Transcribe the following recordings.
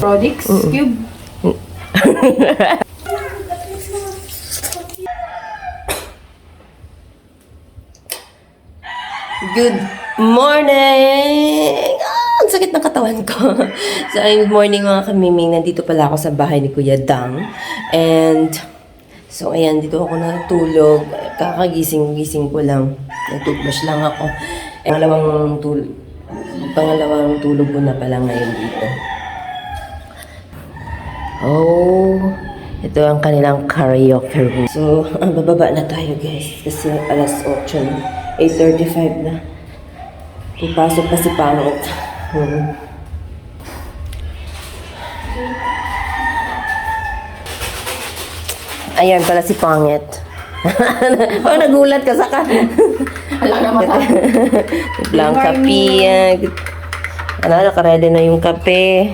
Products Cube. Good morning! Ah, ang sakit ng katawan ko. so, good morning mga kamiming. Nandito pala ako sa bahay ni Kuya Dang. And, so ayan, dito ako natulog. Kakagising-gising ko lang. Nagtutbrush lang ako. Pangalawang tulog, pangalawang tulog ko na pala ngayon dito. Oh, ito ang kanilang karaoke room. So, ang bababa na tayo guys. Kasi alas 8 na. 8.35 na. Ipasok pa si Pangit. Hmm. Ayan pala si Pangit. oh, nagulat ka sa ka. Wala na mata. Blang kape. yan. Ano, nakaredy na yung kape.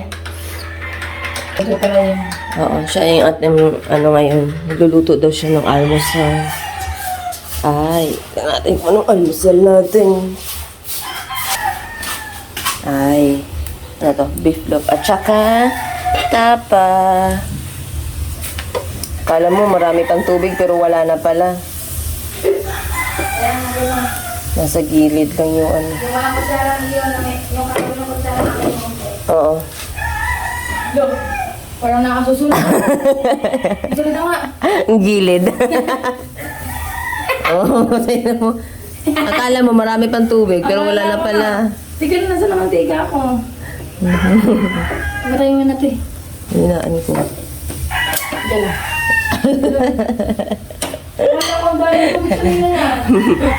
Ito pala yun. Oo, siya yung ating, ano ngayon, nagluluto daw siya ng almusal. Ay, tignan natin kung anong almusal natin. Ay, ano to, beef loaf. At saka, tapa. Kala mo marami pang tubig pero wala na pala. Nasa gilid lang yung ano. Yung Oo. Look, parang nakasusunod. Susunod na nga. Ang gilid. Oo, oh, mo. Akala mo marami pang tubig, pero wala na pala. Tignan na sa mantika ako. Matay mo na ito eh. Hinaan ko. Diyan na.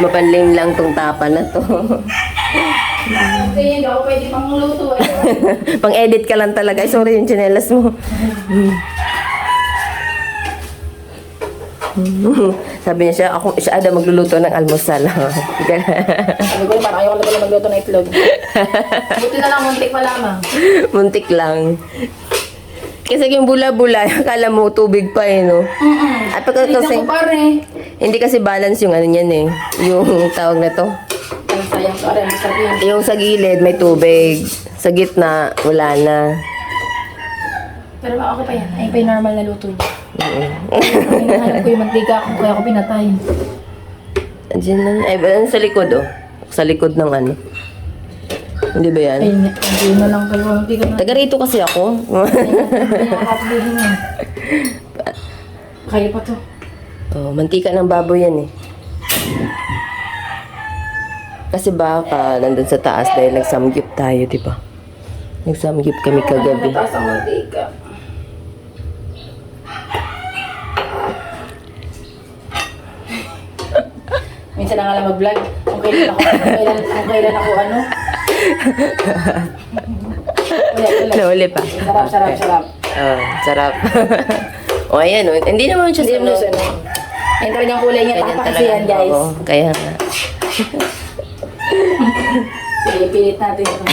Mapanling lang tong tapa na to. Kasi hindi ako pwede pang luto. Pang-edit ka lang talaga. Ay, sorry yung tsinelas mo. Sabi niya siya, ako, siya ada magluluto ng almusal. Sabi ko, parang ayoko na pala magluto ng itlog. Buti na lang, muntik pa lamang. Muntik lang. Kasi yung bula-bula, akala mo tubig pa eh, no? Mm-mm. At pagka kasi, ko pare. hindi kasi balance yung ano niyan eh. Yung tawag na to. Sayang pare. Yung sa gilid, may tubig. Sa gitna, wala na. Pero okay pa yan. Ayun pa yung normal na luto niya. Mm. Hinahanap ko yung mantika ko, kaya ako pinatay. Andiyan na. Ay, sa likod, oh. Sa likod ng ano. Hindi ba yan? Ayun, hindi na lang kayo. Hindi ka na. Taga rito kasi ako. Nakakatulog mo. Kaya pa to. oh, mantika ng baboy yan eh. Kasi baka nandun sa taas dahil nagsamgyup tayo, di ba? Nagsamgyup kami kagabi. Mataas ang mantika. Minsan na nga lang mag-vlog. Kung kailan ako, kung kailan, kung kailan ako ano. Nauli pa. Sarap, sarap, sarap. Oh, sarap. o ayan, oh. hindi naman siya Hindi sa luso, no? Ayun talagang kulay niya. Ganyan Tapa kasi talaga. yan, guys. Oo, kaya nga. Sige, pilit natin ito.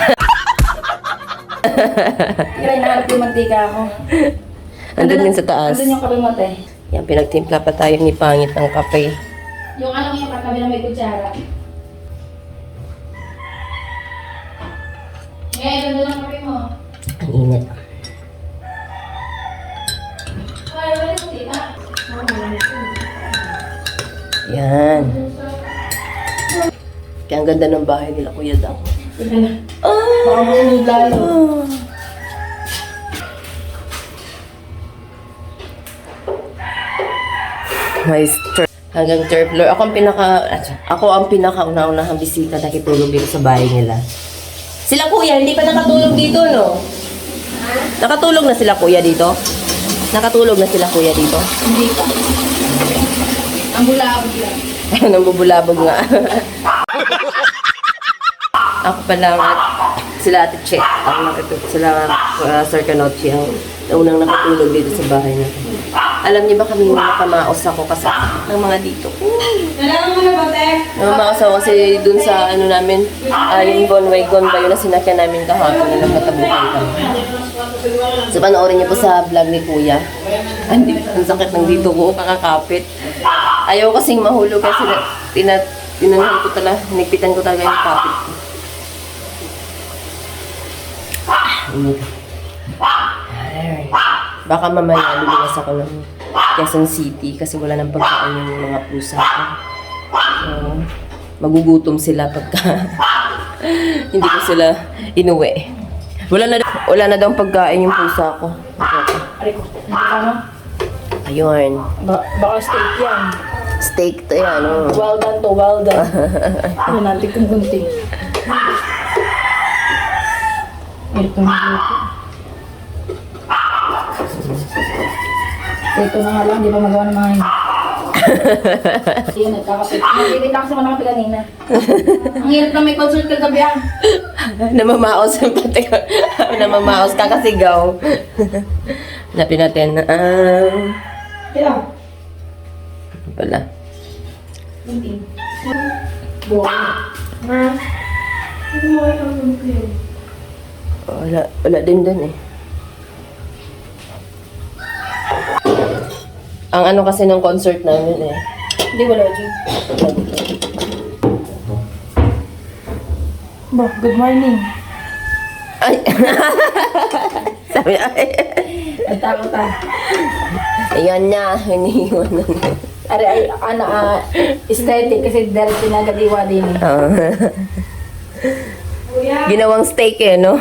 Kaya hinahanap yung mantika ako. Andun yun sa taas. Andun yung kape mo, te. Yan, pinagtimpla pa tayo ni Pangit ng kape. Yung ano yung katabi na may kutsara. Ngayon, ganda ng kape mo. Ang init. Yan. Kaya ang ganda ng bahay nila, Kuya Dang. Ah! Baka masunod lalo. May third, hanggang third floor. Ako ang pinaka, ako ang pinaka una-unahang bisita na kitulog dito sa bahay nila. Sila kuya, hindi pa nakatulog dito, no? Nakatulog na sila kuya dito? Nakatulog na sila kuya dito? Hindi pa. Ang bula-abog lang. Nang bubulabog nga. ako pa lang at sila ate. Ako lang ito. Sila uh, Sir Canochi ang unang nakatulog dito sa bahay natin. Alam niyo ba kami nakamaos ako kasi ng mga dito. Kailangan mo na ba, te? Nakamaos ako kasi dun sa ano namin, uh, yung Gonway Gonway yun na sinakyan namin kahapon na nagkatabukan kami. So panoorin niyo po sa vlog ni Kuya. Ang, ang sakit ng dito ko, kakakapit. Ayaw kasing mahulog kasi na, tina, tinanan ko talaga, nigpitan ko talaga yung kapit ko. Ah, init. Ay, baka mamaya luluwas ako ng Quezon City kasi wala nang pagkain yung mga pusa ko. So, magugutom sila pagka hindi ko sila inuwi. Wala na, wala na daw pagkain yung pusa ko. Ano? Ayun. Ba baka steak yan. Steak to yan. Oh. Well done to, well done. Ano natin kung kunti. Hirap na Ito na nga lang, di pa magawa ng mga yun. Yun, nagkakapit. Nagbitin na kasi ako ng kape kanina. Ang hirap na may consult kagabi ah. Namamaos yung pati. Namamaos kakasigaw. Hanapin natin. Ah, Kaya, pala. hindi. Buwan. Ano ang kayo? Wala, wala din dun eh. Ang ano kasi ng concert namin eh. Hindi, wala dyan. Ba, good morning. Ay! Sabi ay. Nagtakot ah. Ayan na, hinihiwan na niya. Ari, ay, ano, ah, aesthetic kasi dahil pinagadiwa din eh. Ah. Ginawang steak eh, no?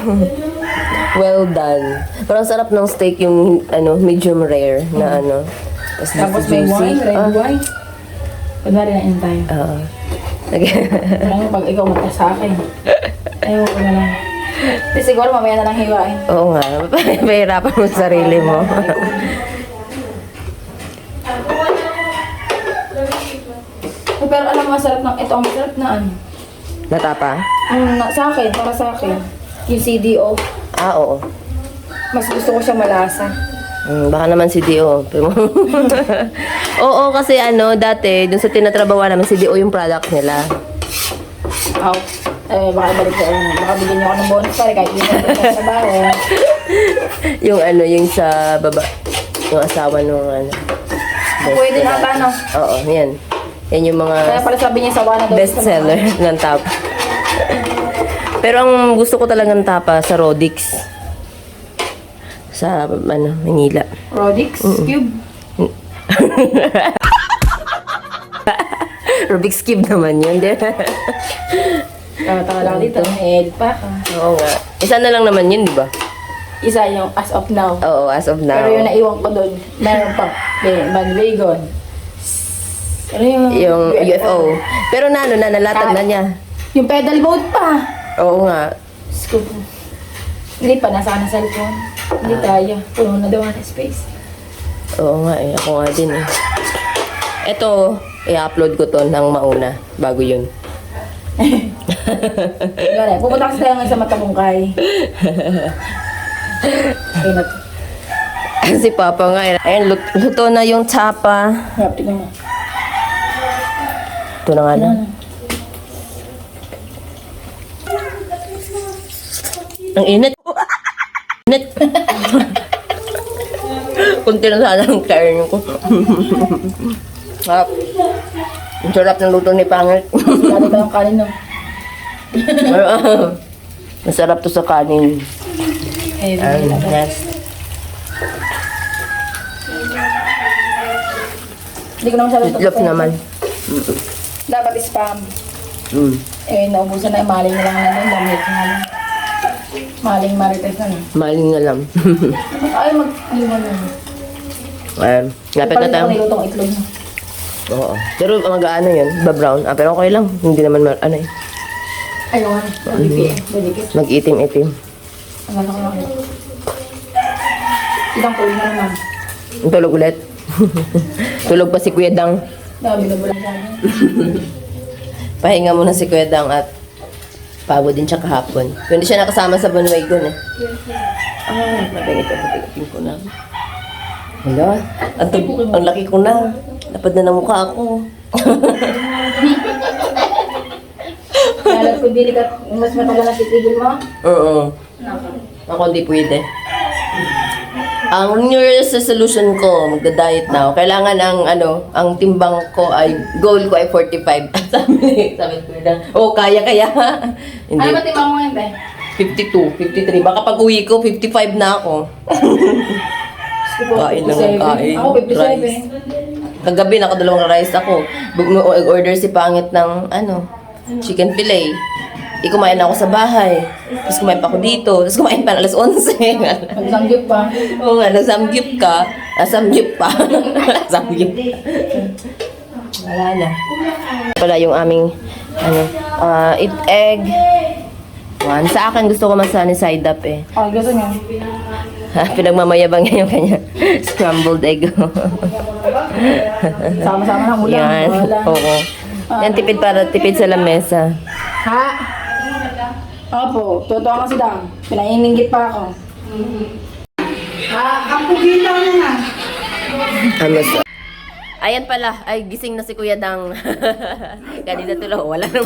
well done. Parang sarap ng steak yung ano, medium rare na ano. Tapos may wine, red Ah, wine. Kunwari na in time. Oo. Nag- Parang pag ikaw mata sa akin. Ayaw ko na lang. Di siguro mamaya na lang hiwain. Oo nga, pahirapan mo sa sarili mo. Oh, pero alam mo, masarap ng, ito ang masarap na ano. Natapa? Ang na, sa akin, para sa akin, yung CDO, Ah, oo. mas gusto ko siya malasa. Hmm, baka naman si Dio. Oo, kasi ano, dati, dun sa tinatrabawan namin, si Dio yung product nila. Aw. Eh, baka balik ko. ano, Baka bigyan niyo ako ng bonus pare kahit hindi ko sa trabaho. yung ano, yung sa baba, yung asawa nung ano. Pwede na ba, no? Oo, yan. Yan yung Kaya mga pala sabi niya sa wana daw. best seller ng tapa. Pero ang gusto ko talagang tapa sa Rodix. Sa, ano, Manila. Rodix Cube. Rubik's Cube naman yun, di ba? Tama-tama lang dito. Edit pa. Oo nga. Isa na lang naman yun, di ba? Isa yung as of now. Oo, as of now. Pero yung naiwan ko doon, meron pa. Bandwagon. Ano yung... yung UFO. Pero na, ano na, nalatag na niya. Yung pedal boat pa. Oo nga. Scoop. Hindi pa, nasa na cellphone. Hindi kaya. Puno na daw ang space. Oo nga eh. Ako nga din eh. Ito, i-upload ko to ng mauna. Bago yun. Gano'n, pupunta kasi tayo ngayon sa Matabungkay. Na. si Papa nga eh. Ayun, lut- luto na yung tsapa. Harap, tignan mo. Ito na nga lang. Ang init. Init. Kunti na sana ang kain ko. Sarap. Ang sarap ng luto ni Pangit. Lalo ba yung kanin no? Masarap to sa kanin. Eh, Ay, yes. Hindi ko naman sabi Meatloaf naman. Dapat spam. Mm. Eh, naubusan na yung maling na lang na doon. Damit na lang. Maling marites na lang. Maling na lang. Ay, mag... Ay, wala. Ayan. Lapit na tayo. ako nilutong itlog mo. Oo. Pero mag-ano yun, ba-brown. Ah, pero okay lang. Hindi naman, ma- ano eh. Ayun, BPM. Budikit. Mag-itim-itim. Ang gano'n ko lang. Ibang tuloy na naman. Tulog ulit. Tulog pa si Kuya Dang. Dami na bulan dyan. Pahinga muna si Kuya Dang at pagod din siya kahapon. Hindi siya nakasama sa Banwaygon eh. Ah, mabingit ako. Tingin ko na. Hala, ang, ang laki ko na. Lapad na ng mukha ako. Kaya kung dili ka, mas matagal na titigil mo. Oo. Ako hindi pwede. Ang New Year's resolution ko, magda-diet na ako. Kailangan ang ano, ang timbang ko ay goal ko ay 45. sabi ni, sabi ko na, oh, kaya kaya. Ano hindi. ba timbang mo yun, be? 52, 53. Baka pag uwi ko, 55 na ako. Kain lang ang kain. Ako, 57. Rice. Kagabi, nakadalawang rice ako. Bug- order si Pangit ng, ano, chicken fillet. Di kumain ako sa bahay. Tapos kumain pa ako dito. Tapos kumain pa alas 11. Nagsanggip pa. Oo nga, nasamgyup ka. Nasamgyup pa. nasamgyup. Wala na. Wala yung aming, ano, ah, eat egg. One. Sa akin, gusto ko masani side up eh. Ah, gusto niya. Pinagmamayabang niya yung kanya scrambled egg. Sama-sama na ulam. Yan. Oo. Yan, tipid para tipid sa lamesa. Ha? Opo, totoo kasi daw. Pinaininggit pa ako. Ha? Ang pugila na na. Amas. Ayan pala, ay gising na si Kuya Dang. Kanina tulo, wala rin,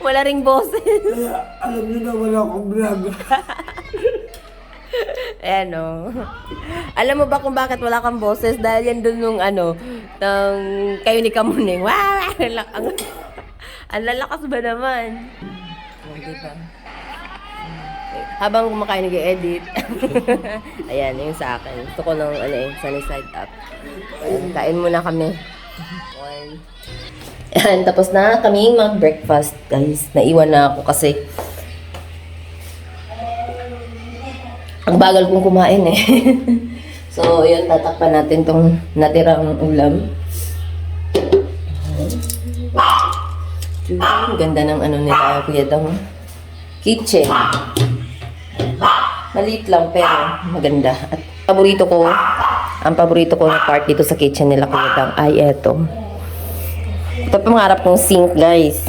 wala ring boses. Alam niyo na wala akong vlog. Ayan o. Alam mo ba kung bakit wala kang boses? Dahil yan dun nung ano, ng kayo ni Kamuning. Wow! Ang, ang lalakas ba naman? Oh, diba? Habang kumakain nag-edit. Ayan, yung sa akin. Gusto ko ng ano eh, sunny side up. Kain muna kami. One. Ayan, tapos na kaming mag-breakfast, guys. Naiwan na ako kasi ang bagal kong kumain eh. so, yun, tatakpan natin tong natirang ulam. Ganda ng ano nila, Kuya Dang. Kitchen. Maliit lang pero maganda. At paborito ko, ang paborito ko na part dito sa kitchen nila, Kuya Dang, ay eto. Ito pangarap kong sink, guys.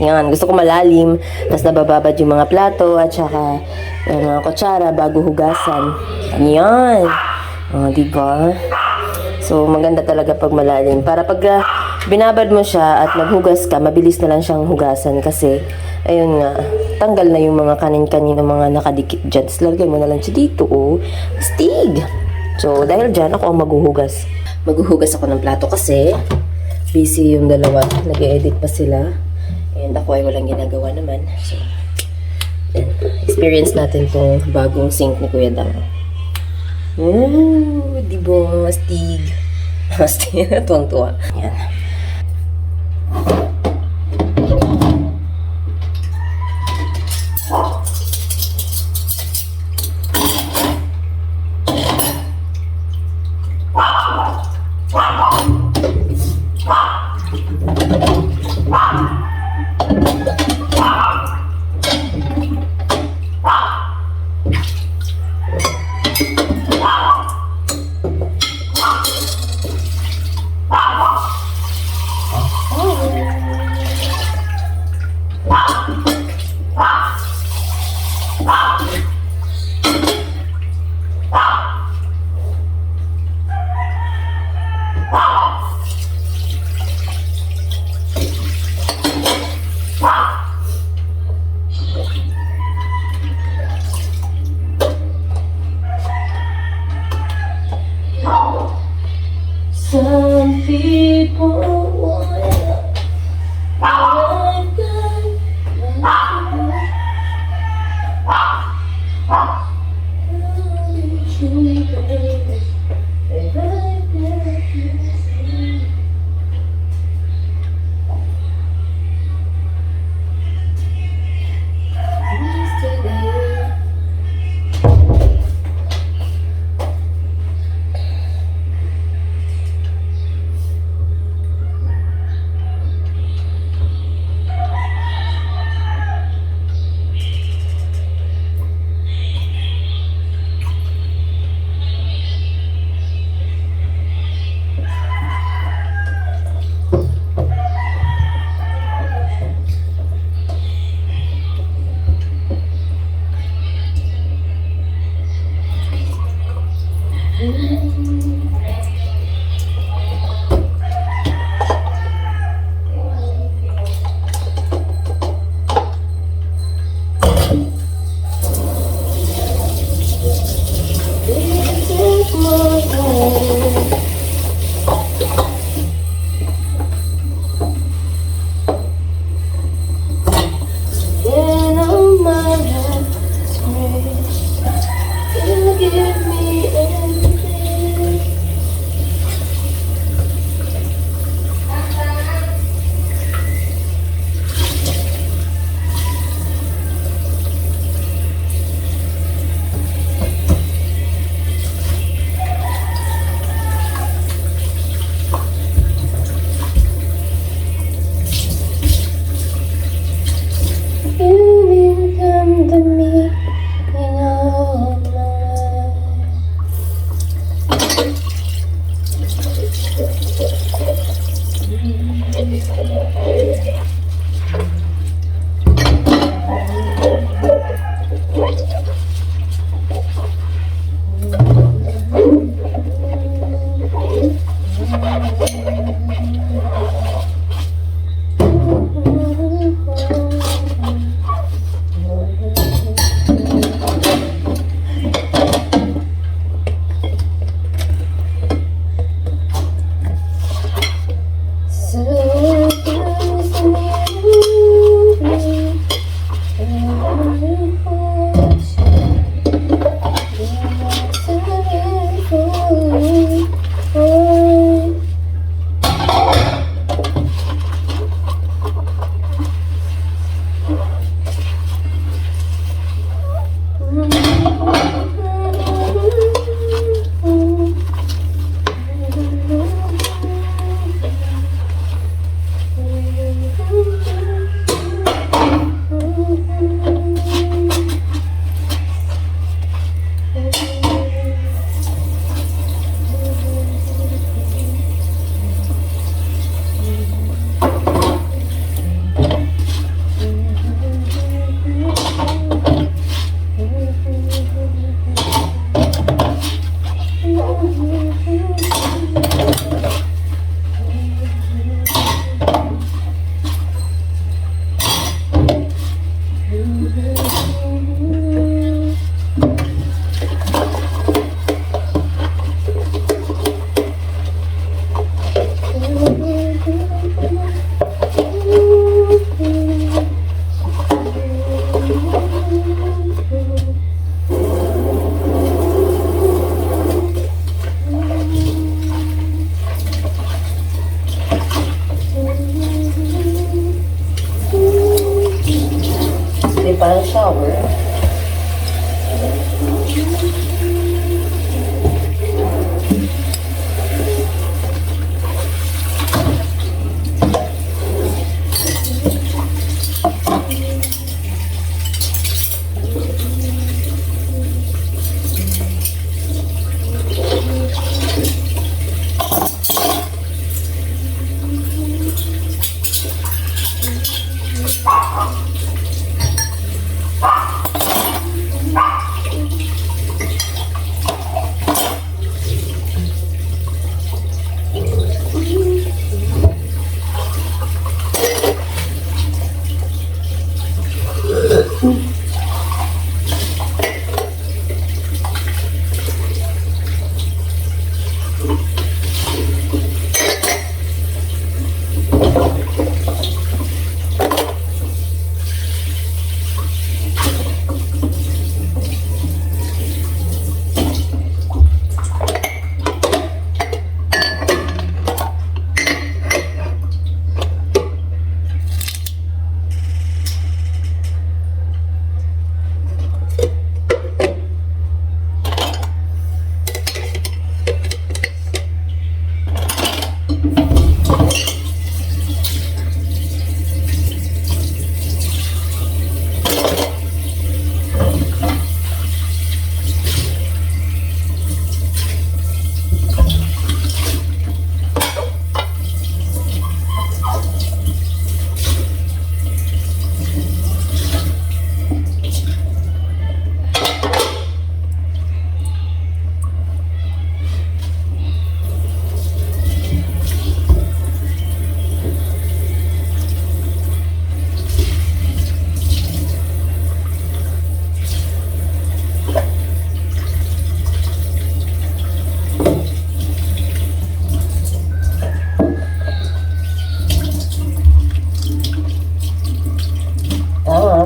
Yan, gusto ko malalim. Tapos nabababad yung mga plato at saka yung mga kutsara bago hugasan. Yan. O, diba? So, maganda talaga pag malalim. Para pag ah, binabad mo siya at maghugas ka, mabilis na lang siyang hugasan kasi, ayun nga, tanggal na yung mga kanin-kanin ng mga nakadikit dyan. Tapos lalagay mo na lang siya dito, oh. Stig! So, dahil dyan, ako ang maghuhugas. Maghuhugas ako ng plato kasi busy yung dalawa. Nag-edit pa sila. And ako ay walang ginagawa naman. So. Experience natin tong bagong sink ni Kuya Dang. Oh, di ba? Mastig. Mastig. Tuwang-tuwa. Yan.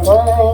Amor.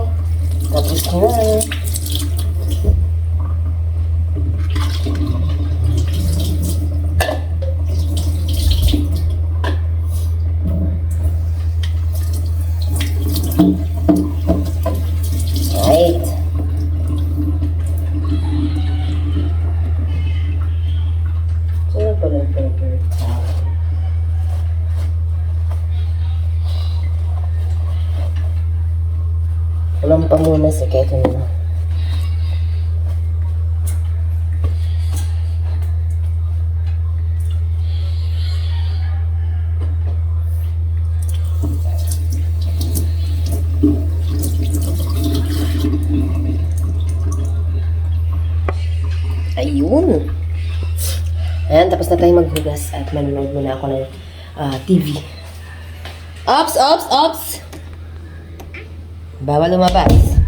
Ayun. Ayan, tapos na tayo maghugas at manonood muna ako ng ah, TV. Ops, ops, ops! Bawal lumabas.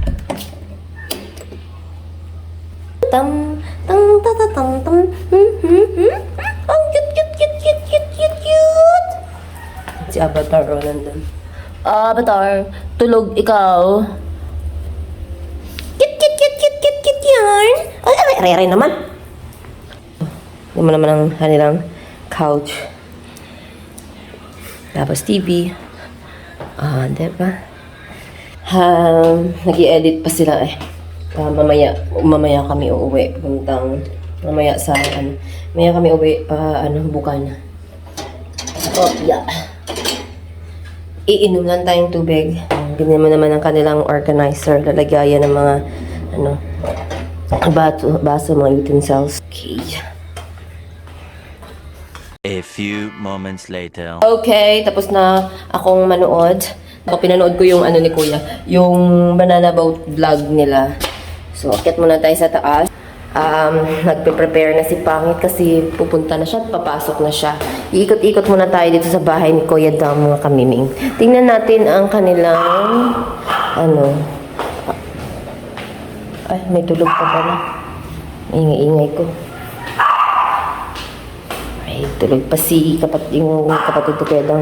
Tam, tam, ta, ta, tam, tam. Hmm, hmm, hmm. Ang cute, cute, cute, cute, cute, cute, cute. Si Avatar, oh, nandun. Avatar, tulog ikaw. Cute, cute, cute, cute, cute, cute yarn. Ay, ay, ay, ay, naman. Mo naman ang kanilang couch. Tapos TV. Ah, di ba? Um, nag-edit pa sila eh. Ah, mamaya, mamaya kami uuwi. Puntang, mamaya sa, ano, mamaya kami uuwi pa, ano, bukan. Oh, yeah. Iinom lang tayong tubig. Ganyan mo naman ang kanilang organizer. Lalagayan ng mga, ano, baso, baso mga utensils. Okay. A few moments later. Okay, tapos na akong manood. Ako pinanood ko yung ano ni Kuya, yung banana boat vlog nila. So, akit muna tayo sa taas. Um, nagpe-prepare na si Pangit kasi pupunta na siya at papasok na siya. Iikot-ikot muna tayo dito sa bahay ni Kuya Dam, mga kamiming. Tingnan natin ang kanilang, ano, ay, may tulog pa pala. Ingay-ingay ko. Tulog pa si kapat yung kapatid ko kaya daw.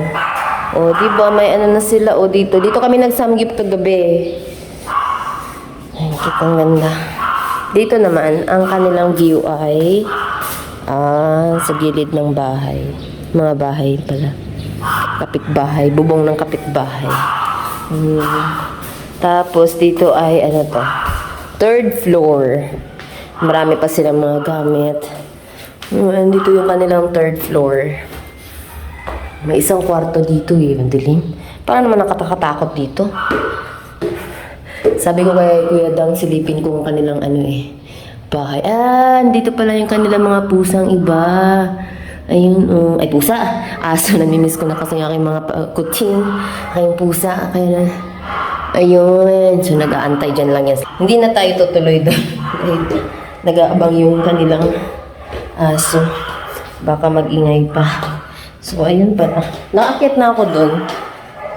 O, di ba may ano na sila o dito. Dito kami nagsamgip kagabi. Ay, kitang ganda. Dito naman, ang kanilang view ay ah, sa gilid ng bahay. Mga bahay pala. Kapitbahay. Bubong ng kapitbahay. Hmm. Tapos dito ay ano to? Third floor. Marami pa silang mga gamit. Mm, Dito yung kanilang third floor. May isang kwarto dito eh, ang dilim. Parang naman nakatakatakot dito. Sabi ko kay Kuya Dang, silipin ko ang kanilang ano eh, bahay. Ah, dito pala yung kanilang mga pusang iba. Ayun, um, ay pusa. Aso, namimiss ko na kasi yung aking mga pa- kutsing. Aking pusa. Kaya na, ayun. So, nag-aantay dyan lang yan. Hindi na tayo tutuloy doon. Nag-aabang yung kanilang aso. Baka mag-ingay pa. So, ayun pala. Nakakit na ako doon.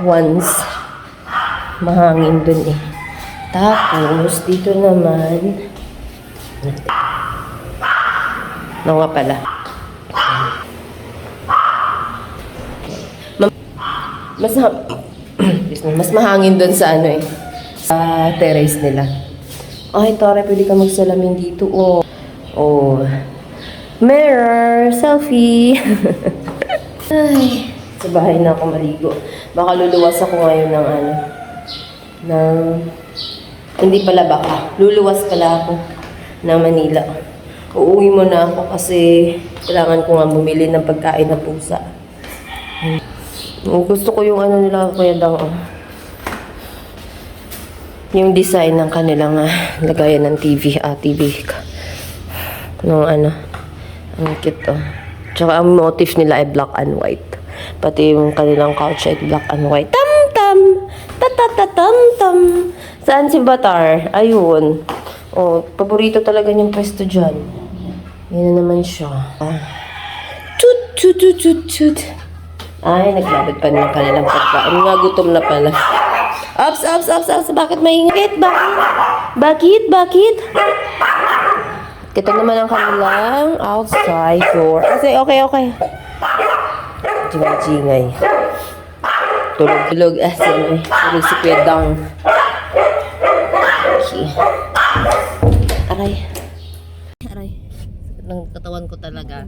Once. Mahangin doon eh. Tapos, dito naman. Nga pala? Ma- Mas, mas mahangin doon sa ano eh. Sa terrace nila. Ay, Tore, pwede ka magsalamin dito. Oh. Oh. Mirror! Selfie! Ay, sa bahay na ako maligo. Baka luluwas ako ngayon ng ano, ng, hindi pala baka, luluwas pala ako ng Manila. Uuwi mo na ako kasi kailangan ko nga bumili ng pagkain na pusa. Hmm. Gusto ko yung ano nila, Kuya Dang, oh. Yung design ng kanilang ah, lagayan ng TV, ah, TV. Nung ano, ang cute. Tsaka ang motif nila ay black and white. Pati yung kanilang couch ay black and white. Tam tam! Ta ta ta tam tam! Saan si Batar? Ayun. Oh, paborito talaga niyang pwesto dyan. Yan na naman siya. Tut tut tut tut tut. Ay, naglabad pa ng kanilang pagkain. Nga gutom na pala. Ups, ups, ups, ups. Bakit maingit? Bakit? Bakit? Bakit? Kita naman ang kanilang outside door. Kasi, okay, okay. Jingay-jingay. Tulog-tulog. Ah, si eh. Tulog si Kuya Dang. Okay. Aray. Aray. Sakit ng katawan ko talaga.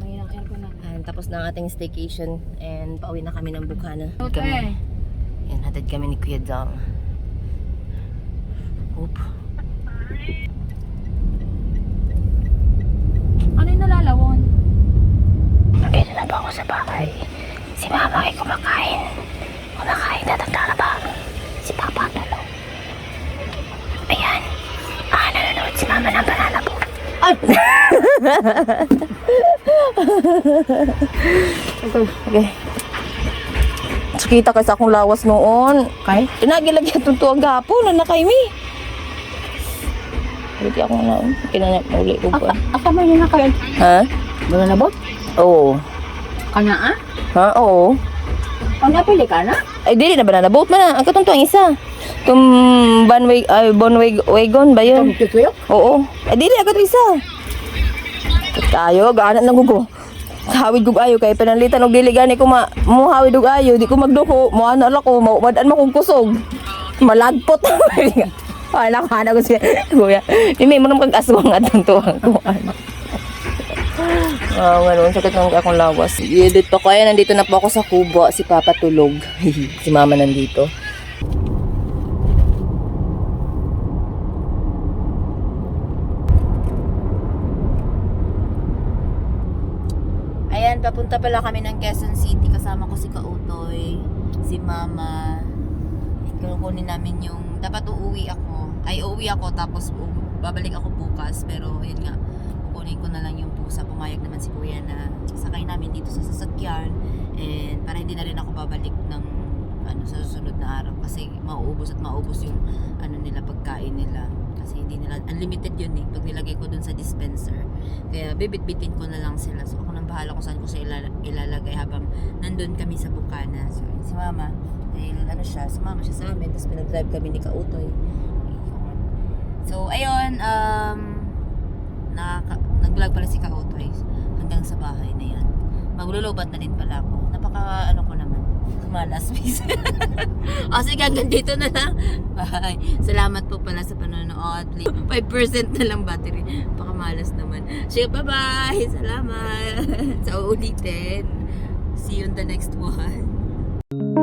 Ayan, tapos na ang ating staycation and pauwi na kami ng Bukana. Okay. Yan, hatid kami ni Kuya Dang. Oop. Ano yung nalalawon? Dito na ba ako sa bahay? Si mama ay kumakain. Kumakain na naglalaba. Si papa tulog. Ayan. mama ng banana boat. Okay. So, kita kasi akong lawas noon. Kay? Tinagilagyan itong tuwag gapon na nakay mi. Ulit ako na. Kinanya uli ko pa. Asa mo yun na kayo? Ha? Banana boat? Oo. Kana ah? Ha? Oo. Ang napili ka na? Ay, dili na banana boat man na. Ang katong tuwang isa. Tum banway ay bonway wagon ba yun? Oo. Ay, dili ako isa. Tayo, gaanat lang ko. Hawid ko ayo kay panalitan og dili gani ko ma mo hawid og ayo di ko magduko mo ano ala ko mauwadan mo kong kusog. Malagpot. Ay nakana ko siya. Kuya, may mo nang kag-aswang atong tuwang ko. Ah, ngayon, sakit ng akong lawas. Dito ko, ayan, nandito na po ako sa kubo. Si Papa tulog. si Mama nandito. Ayan, papunta pala kami ng Quezon City. Kasama ko si Kautoy, si Mama. Kukunin namin yung... Dapat uuwi ako. Ay, uuwi ako tapos babalik ako bukas. Pero, yun nga, kukunin ko na lang yung pusa. Pumayag naman si Kuya na sakay namin dito sa sasakyan. And para hindi na rin ako babalik ng ano sa susunod na araw kasi mauubos at maubos yung ano nila pagkain nila kasi hindi nila unlimited yun eh pag nilagay ko dun sa dispenser kaya bibit-bitin ko na lang sila so ako nang bahala kung saan ko ilala- ilalagay habang nandun kami sa Bukana so si mama eh, ano siya sumama siya sa amin tapos pinag-drive kami ni Kautoy. So ayun um nakaka, nag-vlog pala si Kautoy hanggang sa bahay na yan. Maglulubat na din pala ako. Napaka ano ko naman malas. Miss o sige hanggang dito na lang. Bye. Salamat po pala sa panonood. 5% na lang battery. Baka malas naman. Sige bye bye salamat. Sa uulitin. See you in the next one